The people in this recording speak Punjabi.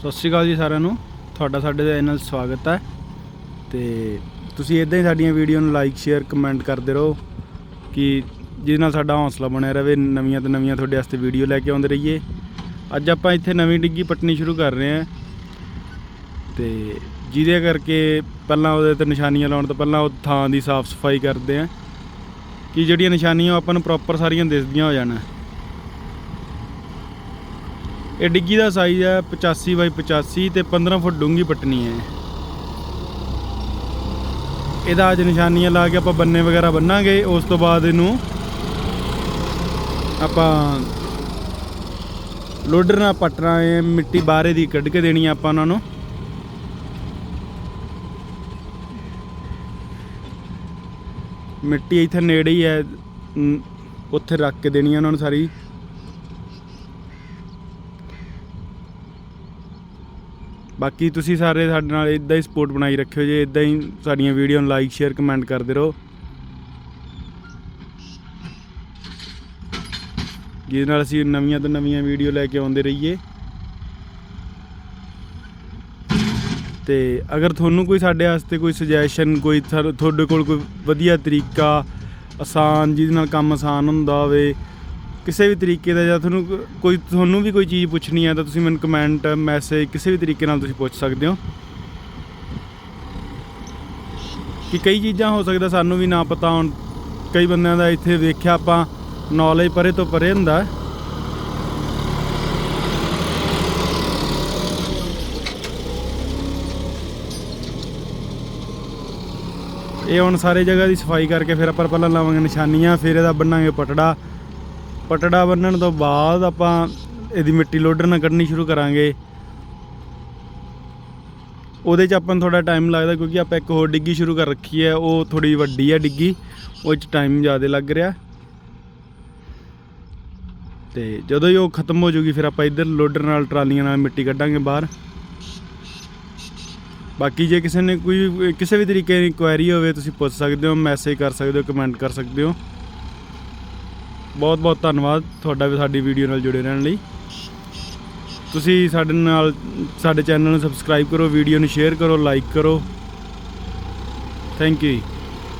ਸਤਿ ਸ਼੍ਰੀ ਅਕਾਲ ਜੀ ਸਾਰਿਆਂ ਨੂੰ। ਤੁਹਾਡਾ ਸਾਡੇ ਚੈਨਲ ਸਵਾਗਤ ਹੈ। ਤੇ ਤੁਸੀਂ ਇਦਾਂ ਹੀ ਸਾਡੀਆਂ ਵੀਡੀਓ ਨੂੰ ਲਾਈਕ ਸ਼ੇਅਰ ਕਮੈਂਟ ਕਰਦੇ ਰਹੋ ਕਿ ਜਿਹਦੇ ਨਾਲ ਸਾਡਾ ਹੌਸਲਾ ਬਣਿਆ ਰਹੇ, ਨਵੀਆਂ ਤੋਂ ਨਵੀਆਂ ਤੁਹਾਡੇ ਵਾਸਤੇ ਵੀਡੀਓ ਲੈ ਕੇ ਆਉਂਦੇ ਰਹੀਏ। ਅੱਜ ਆਪਾਂ ਇੱਥੇ ਨਵੀਂ ਡਿੱਗੀ ਪੱਟਣੀ ਸ਼ੁਰੂ ਕਰ ਰਹੇ ਹਾਂ। ਤੇ ਜਿਹਦੇ ਕਰਕੇ ਪਹਿਲਾਂ ਉਹਦੇ ਤੇ ਨਿਸ਼ਾਨੀਆਂ ਲਾਉਣ ਤੋਂ ਪਹਿਲਾਂ ਉਹ ਥਾਂ ਦੀ ਸਾਫ਼ ਸਫ਼ਾਈ ਕਰਦੇ ਹਾਂ। ਕਿ ਜਿਹੜੀਆਂ ਨਿਸ਼ਾਨੀਆਂ ਉਹ ਆਪਾਂ ਨੂੰ ਪ੍ਰੋਪਰ ਸਾਰੀਆਂ ਦਿਸਦੀਆਂ ਹੋ ਜਾਣ। ਇਹ ਡਿੱਗੀ ਦਾ ਸਾਈਜ਼ ਹੈ 85 ਬਾਈ 85 ਤੇ 15 ਫੁੱਟ ਡੂੰਘੀ ਪੱਟਣੀ ਹੈ। ਇਹਦਾ ਅੱਜ ਨਿਸ਼ਾਨੀਆਂ ਲਾ ਕੇ ਆਪਾਂ ਬੰਨੇ ਵਗੈਰਾ ਬੰਨਾਂਗੇ। ਉਸ ਤੋਂ ਬਾਅਦ ਇਹਨੂੰ ਆਪਾਂ ਲੋਡਰ ਨਾਲ ਪੱਟਣਾ ਹੈ ਮਿੱਟੀ ਬਾਹਰੇ ਦੀ ਕੱਢ ਕੇ ਦੇਣੀ ਆ ਆਪਾਂ ਉਹਨਾਂ ਨੂੰ। ਮਿੱਟੀ ਇੱਥੇ ਨੇੜੇ ਹੀ ਹੈ। ਉੱਥੇ ਰੱਖ ਕੇ ਦੇਣੀ ਆ ਉਹਨਾਂ ਨੂੰ ਸਾਰੀ। ਬਾਕੀ ਤੁਸੀਂ ਸਾਰੇ ਸਾਡੇ ਨਾਲ ਇਦਾਂ ਹੀ ਸਪੋਰਟ ਬਣਾਈ ਰੱਖਿਓ ਜੇ ਇਦਾਂ ਹੀ ਸਾਡੀਆਂ ਵੀਡੀਓ ਨੂੰ ਲਾਈਕ ਸ਼ੇਅਰ ਕਮੈਂਟ ਕਰਦੇ ਰਹੋ। ਜਿਹਦੇ ਨਾਲ ਅਸੀਂ ਨਵੀਆਂ ਤੋਂ ਨਵੀਆਂ ਵੀਡੀਓ ਲੈ ਕੇ ਆਉਂਦੇ ਰਹੀਏ। ਤੇ ਅਗਰ ਤੁਹਾਨੂੰ ਕੋਈ ਸਾਡੇ ਵਾਸਤੇ ਕੋਈ ਸੁਜੈਸ਼ਨ ਕੋਈ ਤੁਹਾਡੇ ਕੋਲ ਕੋਈ ਵਧੀਆ ਤਰੀਕਾ, ਆਸਾਨ, ਜਿਹਦੇ ਨਾਲ ਕੰਮ ਆਸਾਨ ਹੁੰਦਾ ਹੋਵੇ ਕਿਸੇ ਵੀ ਤਰੀਕੇ ਦਾ ਜਾਂ ਤੁਹਾਨੂੰ ਕੋ- ਕੋਈ ਤੁਹਾਨੂੰ ਵੀ ਕੋਈ ਚੀਜ਼ ਪੁੱਛਣੀ ਹੈ ਤਾਂ ਤੁਸੀਂ ਮੈਨੂੰ ਕਮੈਂਟ ਮੈਸੇਜ ਕਿਸੇ ਵੀ ਤਰੀਕੇ ਨਾਲ ਤੁਸੀਂ ਪੁੱਛ ਸਕਦੇ ਹੋ। ਕਿ ਕਈ ਚੀਜ਼ਾਂ ਹੋ ਸਕਦਾ ਸਾਨੂੰ ਵੀ ਨਾ ਪਤਾ ਹੋਣ। ਕਈ ਬੰਦਿਆਂ ਦਾ ਇੱਥੇ ਵੇਖਿਆ ਆਪਾਂ ਨੌਲੇਜ ਪਰੇ ਤੋਂ ਪਰੇ ਹੁੰਦਾ ਹੈ। ਇਹ ਹੁਣ ਸਾਰੇ ਜਗ੍ਹਾ ਦੀ ਸਫ਼ਾਈ ਕਰਕੇ ਫਿਰ ਆਪਾਂ ਪਹਿਲਾਂ ਲਾਵਾਂਗੇ ਨਿਸ਼ਾਨੀਆਂ, ਫਿਰ ਇਹਦਾ ਬੰਨਾਂਗੇ ਪਟੜਾ। ਪਟੜਾ ਬੰਨਣ ਤੋਂ ਬਾਅਦ ਆਪਾਂ ਇਹਦੀ ਮਿੱਟੀ ਲੋਡਰ ਨਾਲ ਕੱਢਣੀ ਸ਼ੁਰੂ ਕਰਾਂਗੇ। ਉਹਦੇ 'ਚ ਆਪਾਂ ਨੂੰ ਥੋੜਾ ਟਾਈਮ ਲੱਗਦਾ ਕਿਉਂਕਿ ਆਪਾਂ ਇੱਕ ਹੋਰ ਡਿੱਗੀ ਸ਼ੁਰੂ ਕਰ ਰੱਖੀ ਹੈ। ਉਹ ਥੋੜੀ ਵੱਡੀ ਹੈ ਡਿੱਗੀ। ਉਹ 'ਚ ਟਾਈਮ ਜ਼ਿਆਦਾ ਲੱਗ ਰਿਹਾ। ਤੇ ਜਦੋਂ ਹੀ ਉਹ ਖਤਮ ਹੋ ਜੂਗੀ, ਫਿਰ ਆਪਾਂ ਇੱਧਰ ਲੋਡਰ ਨਾਲ ਟਰਾਲੀਆਂ ਨਾਲ ਮਿੱਟੀ ਕੱਢਾਂਗੇ ਬਾਹਰ। ਬਾਕੀ ਜੇ ਕਿਸੇ ਨੇ ਕੋਈ, ਕਿਸੇ ਵੀ ਤਰੀਕੇ ਦੀ ਇਨਕੁਆਇਰੀ ਹੋਵੇ, ਤੁਸੀਂ ਪੁੱਛ ਸਕਦੇ ਹੋ ਮੈਸੇਜ ਕਰ ਸਕਦੇ ਹੋ ਕਮੈਂਟ ਕਰ ਸਕਦੇ ਹੋ। ਬਹੁਤ ਬਹੁਤ ਧੰਨਵਾਦ ਤੁਹਾਡਾ ਵੀ ਸਾਡੀ ਵੀਡੀਓ ਨਾਲ ਜੁੜੇ ਰਹਿਣ ਲਈ। ਤੁਸੀਂ ਸਾਡੇ ਨਾਲ, ਸਾਡੇ ਚੈਨਲ ਨੂੰ ਸਬਸਕ੍ਰਾਈਬ ਕਰੋ, ਵੀਡੀਓ ਨੂੰ ਸ਼ੇਅਰ ਕਰੋ ਲਾਈਕ ਕਰੋ। Thank you